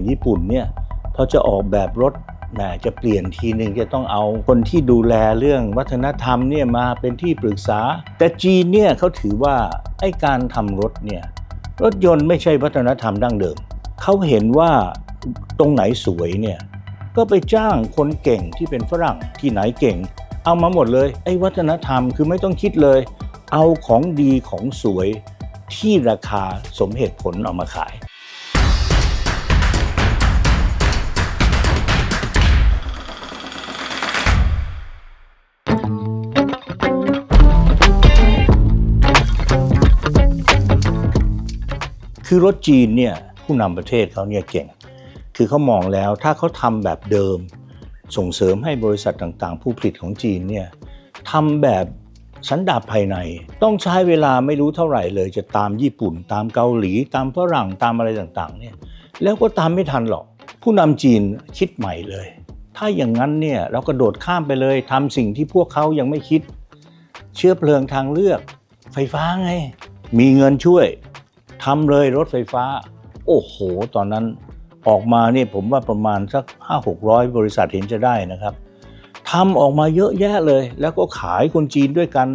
อย่างญี่ปุ่นเนี่ยพอจะออกแบบรถแหมจะเปลี่ยนทีหนึ่งจะต้องเอาคนที่ดูแลเรื่องวัฒนธรรมเนี่ยมาเป็นที่ปรึกษา แต่จีนเนี่ยเขาถือว่าไอ้การทำรถเนี่ยรถยนต์ไม่ใช่วัฒนธรรมดั้งเดิม เขาเห็นว่าตรงไหนสวยเนี่ยก็ไปจ้างคนเก่งที่เป็นฝรั่งที่ไหนเก่ง เอามาหมดเลยไอ้วัฒนธรรมคือไม่ต้องคิดเลย เอาของดีของสวยที่ราคาสมเหตุผลเอามาขาย คือรถจีนเนี่ยผู้นำประเทศเขาเนี่ยเก่ง คือเขามองแล้วถ้าเขาทำแบบเดิม ส่งเสริมให้บริษัทต่างๆ ผู้ผลิตของจีนเนี่ยทำแบบสันดาปภายใน ต้องใช้เวลาไม่รู้เท่าไหร่เลย จะตามญี่ปุ่น ตามเกาหลี ตามฝรั่งตามอะไรต่างๆเนี่ยแล้วก็ตามไม่ทันหรอก ผู้นำจีนคิดใหม่เลย ถ้าอย่างนั้นเนี่ยเรากระโดดข้ามไปเลยทำสิ่งที่พวกเขายังไม่คิด เชื้อเพลิงทางเลือก ไฟฟ้าไง มีเงินช่วย ทำเลยรถไฟฟ้า โอ้โห ตอนนั้นออกมาเนี่ยผมว่าประมาณสักห้าหกร้อยบริษัทเห็นจะได้นะครับทำออกมาเยอะแยะเลย แล้วก็ขายคนจีนด้วยกัน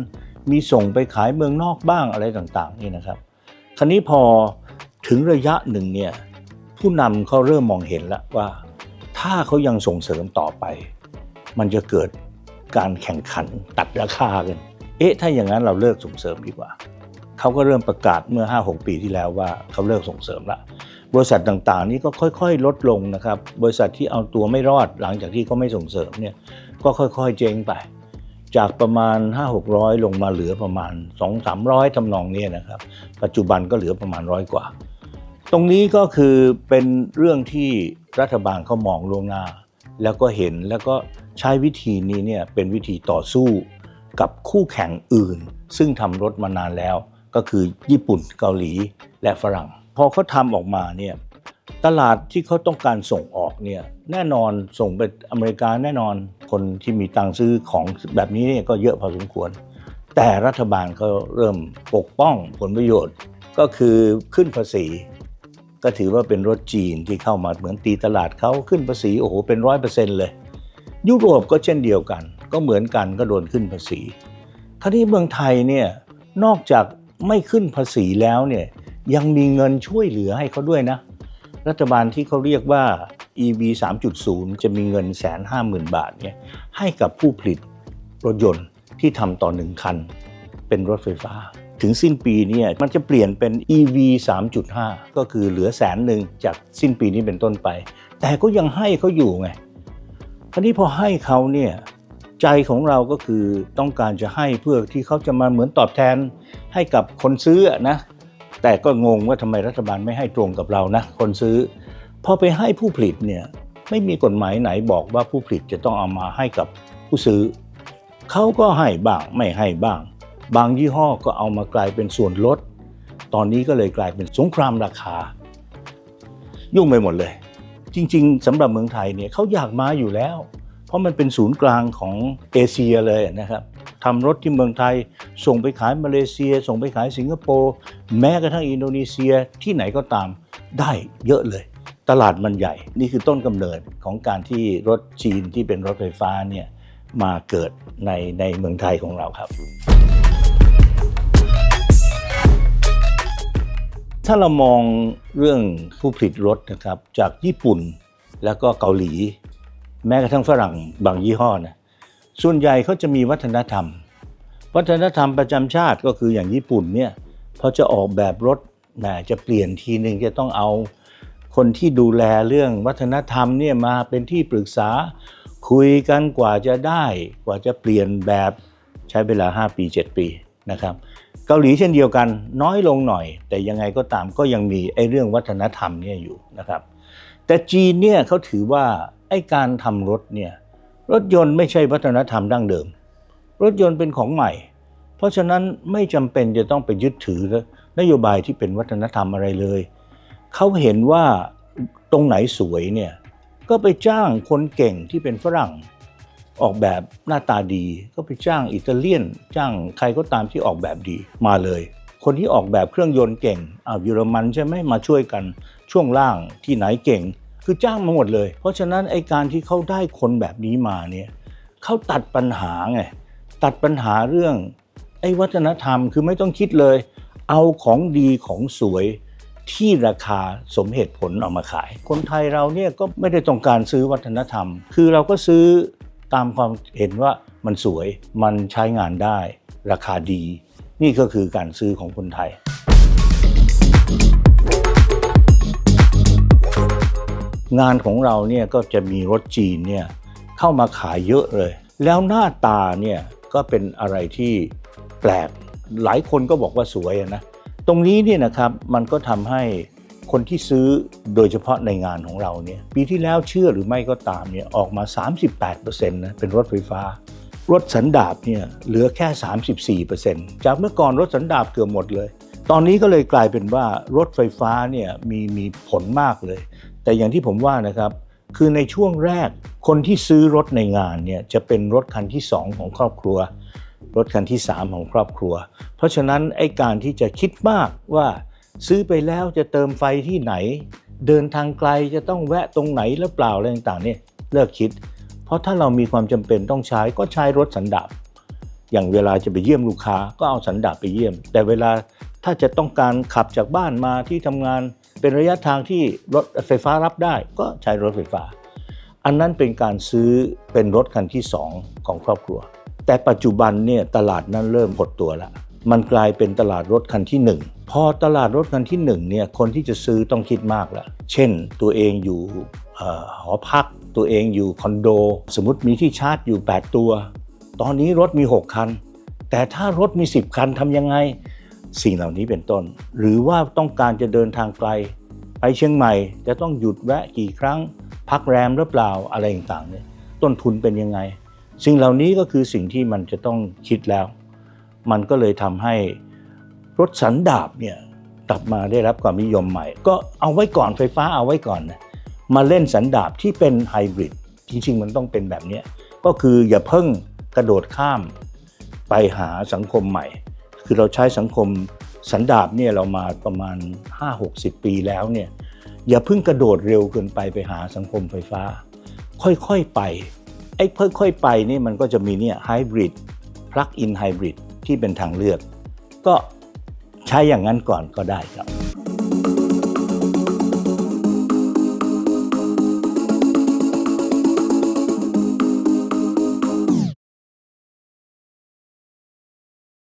มีส่งไปขายเมืองนอกบ้างอะไรต่างๆนี่นะครับ คราวนี้พอถึงระยะหนึ่งเนี่ยผู้นำเขาเริ่มมองเห็นแล้วว่า ถ้าเขายังส่งเสริมต่อไป มันจะเกิดการแข่งขันตัดราคากัน เอ๊ะ ถ้าอย่างนั้นเราเลิกส่งเสริมดีกว่า เขาก็เริ่มประกาศเมื่อ 5-6 ปีที่แล้วว่าเขาเลิกส่งเสริมละบริษัทต่างๆ นี้ก็ค่อยๆ ลดลงนะครับ บริษัทที่เอาตัวไม่รอดหลังจากที่เขาไม่ส่งเสริมเนี่ยก็ค่อยๆ เจ๊งไป จากประมาณ 5-600 ลงมาเหลือประมาณ 2-300ทำนองเนี้นะครับ ปัจจุบันก็เหลือประมาณร้อยกว่า ตรงนี้ก็คือเป็นเรื่องที่รัฐบาลเขามองล่วงหน้า แล้วก็เห็นแล้วก็ใช้วิธีนี้เนี่ยเป็นวิธีต่อสู้กับคู่แข่งอื่น ซึ่งทำรถมานานแล้ว ก็คือญี่ปุ่นเกาหลีและฝรั่ง พอเขาทำออกมาเนี่ยตลาดที่เขาต้องการส่งออกเนี่ยแน่นอนส่งไปอเมริกาแน่นอนคนที่มีตังค์ซื้อของแบบนี้เนี่ยก็เยอะพอสมควร แต่รัฐบาลเขาเริ่มปกป้องผลประโยชน์ก็คือขึ้นภาษี ก็ถือว่าเป็นรถจีนที่เข้ามาเหมือนตีตลาดเขาขึ้นภาษีโอ้โหเป็นร้อยเปอร์เซ็นต์เลย ยุโรปก็เช่นเดียวกัน ก็เหมือนกันก็โดนขึ้นภาษีคราวนี้เมืองไทยเนี่ยนอกจาก ไม่ขึ้นภาษีแล้วเนี่ยยังมีเงินช่วยเหลือให้เขาด้วยนะ รัฐบาลที่เขาเรียกว่า EV 3.0 จะมีเงินแสนห้าหมื่นบาทเนี่ยให้กับผู้ผลิตรถยนต์ที่ทำต่อหนึ่งคัน เป็นรถไฟฟ้า ถึงสิ้นปีเนี่ยมันจะเปลี่ยนเป็น EV 3.5 ก็คือเหลือแสนหนึ่งจากสิ้นปีนี้เป็นต้นไป แต่ก็ยังให้เขาอยู่ไงคราวนี้พอให้เขาเนี่ย ใจของเราก็คือต้องการจะให้เพื่อที่เขาจะมาเหมือนตอบแทนให้กับคนซื้อนะแต่ก็งงว่าทำไมรัฐบาลไม่ให้ตรงกับเรานะคนซื้อพอไปให้ผู้ผลิตเนี่ยไม่มีกฎหมายไหนบอกว่าผู้ผลิตจะต้องเอามาให้กับผู้ซื้อเขาก็ให้บ้างไม่ให้บ้าง บางยี่ห้อก็เอามากลายเป็นส่วนลด ตอนนี้ก็เลยกลายเป็นสงครามราคา ยุ่งไปหมดเลย จริง ๆสำหรับเมืองไทยเนี่ยเขาอยากมาอยู่แล้ว เพราะมันเป็นศูนย์กลางของเอเชียเลยนะครับทำรถที่เมืองไทย ส่งไปขายมาเลเซีย ส่งไปขายสิงคโปร์แม้กระทั่งอินโดนีเซียที่ไหนก็ตามได้เยอะเลย ตลาดมันใหญ่ นี่คือต้นกำเนิดของการที่รถจีนที่เป็นรถไฟฟ้าเนี่ยมาเกิดในในเมืองไทยของเราครับ ถ้าเรามองเรื่องผู้ผลิตรถนะครับจากญี่ปุ่นแล้วก็เกาหลี แม้กระทั่งฝรั่งบางยี่ห้อนะส่วนใหญ่เขาจะมีวัฒนธรรม วัฒนธรรมประจำชาติก็คืออย่างญี่ปุ่นเนี่ยพอจะออกแบบรถแหมจะเปลี่ยนทีหนึ่งจะต้องเอาคนที่ดูแลเรื่องวัฒนธรรมเนี่ยมาเป็นที่ปรึกษาคุยกันกว่าจะได้กว่าจะเปลี่ยนแบบใช้เวลา 5 ปี 7 ปีนะครับเกาหลีเช่นเดียวกันน้อยลงหน่อย แต่ยังไงก็ตามก็ยังมีไอ้เรื่องวัฒนธรรมเนี่ยอยู่นะครับแต่จีนเนี่ยเขาถือว่า ไอ้การทำรถเนี่ยรถยนต์ไม่ใช่วัฒนธรรมดั้งเดิม รถยนต์เป็นของใหม่ เพราะฉะนั้นไม่จำเป็นจะต้องไปยึดถือนโยบายที่เป็นวัฒนธรรมอะไรเลย เขาเห็นว่าตรงไหนสวยเนี่ยก็ไปจ้างคนเก่งที่เป็นฝรั่ง ออกแบบหน้าตาดี ก็ไปจ้างอิตาเลียน จ้างใครก็ตามที่ออกแบบดีมาเลย คนที่ออกแบบเครื่องยนต์เก่งอ้าวเยอรมันใช่ไหมมาช่วยกันช่วงล่างที่ไหนเก่ง คือจ้างมาหมดเลย เพราะฉะนั้นไอการที่เขาได้คนแบบนี้มาเนี่ยเขาตัดปัญหาไงตัดปัญหาเรื่องไอวัฒนธรรมคือไม่ต้องคิดเลย เอาของดีของสวยที่ราคาสมเหตุผลเอามาขาย คนไทยเราเนี่ยก็ไม่ได้ต้องการซื้อวัฒนธรรม คือเราก็ซื้อตามความเห็นว่ามันสวยมันใช้งานได้ ราคาดี นี่ก็คือการซื้อของคนไทย งานของเราเนี่ยก็จะมีรถจีนเนี่ยเข้ามาขายเยอะเลย แล้วหน้าตาเนี่ยก็เป็นอะไรที่แปลกหลายคนก็บอกว่าสวยนะตรงนี้เนี่ยนะครับมันก็ทำให้คนที่ซื้อโดยเฉพาะในงานของเราเนี่ยปีที่แล้วเชื่อหรือไม่ก็ตามเนี่ยออกมา 38%นะเป็นรถไฟฟ้า รถสันดาปเนี่ยเหลือแค่ 34%จากเมื่อก่อนรถสันดาปเกือบหมดเลย ตอนนี้ก็เลยกลายเป็นว่ารถไฟฟ้าเนี่ยมีมีผลมากเลย แต่อย่างที่ผมว่านะครับ คือในช่วงแรกคนที่ซื้อรถในงานเนี่ยจะเป็นรถคันที่ 2 ของครอบครัว รถคันที่ 3 ของครอบครัว เพราะฉะนั้นไอ้การที่จะคิดมากว่าซื้อไปแล้วจะเติมไฟที่ไหน เดินทางไกลจะต้องแวะตรงไหนหรือเปล่าอะไรต่างๆเนี่ยเลิกคิด เพราะถ้าเรามีความจำเป็นต้องใช้ก็ใช้รถสันดาปอย่างเวลาจะไปเยี่ยมลูกค้าก็เอาสันดาปไปเยี่ยม แต่เวลาถ้าจะต้องการขับจากบ้านมาที่ทำงาน เป็นระยะทางที่รถไฟฟ้ารับได้ก็ใช้รถไฟฟ้า อันนั้นเป็นการซื้อเป็นรถคันที่ 2 ของครอบครัว แต่ปัจจุบันเนี่ยตลาดนั้นเริ่มหดตัวแล้วมันกลายเป็นตลาดรถคันที่ 1 พอตลาดรถคันที่1เนี่ยคนที่จะซื้อต้องคิดมากแล้ว เช่นตัวเองอยู่หอพัก ตัวเองอยู่คอนโด สมมติมีที่ชาร์จอยู่ 8 ตัว ตอนนี้รถมี 6 คัน แต่ถ้ารถมี 10 คันทำยังไง สิ่งเหล่านี้เป็นต้น หรือว่าต้องการจะเดินทางไกล ไปเชียงใหม่จะต้องหยุดแวะกี่ครั้ง พักแรมหรือเปล่าอะไรต่างๆเนี่ยต้นทุนเป็นยังไง สิ่งเหล่านี้ก็คือสิ่งที่มันจะต้องคิดแล้ว มันก็เลยทำให้รถสันดาบเนี่ยกลับมาได้รับความนิยมใหม่ ก็เอาไว้ก่อนไฟฟ้าเอาไว้ก่อนนะมาเล่นสันดาบที่เป็นไฮบริดจริงๆ มันต้องเป็นแบบนี้ก็คืออย่าเพิ่งกระโดดข้ามไปหาสังคมใหม่ คือเราใช้สังคมสันดาบเนี่ยเรามาประมาณ 5-60 ปีแล้วเนี่ยอย่าเพิ่งกระโดดเร็วเกินไปไปหาสังคมไฟฟ้า ค่อยๆไปไอ้ค่อยๆไปนี่มันก็จะมีเนี่ยไฮบริดพลักอินไฮบริดที่เป็นทางเลือก ก็ใช้อย่างนั้นก่อนก็ได้ครับ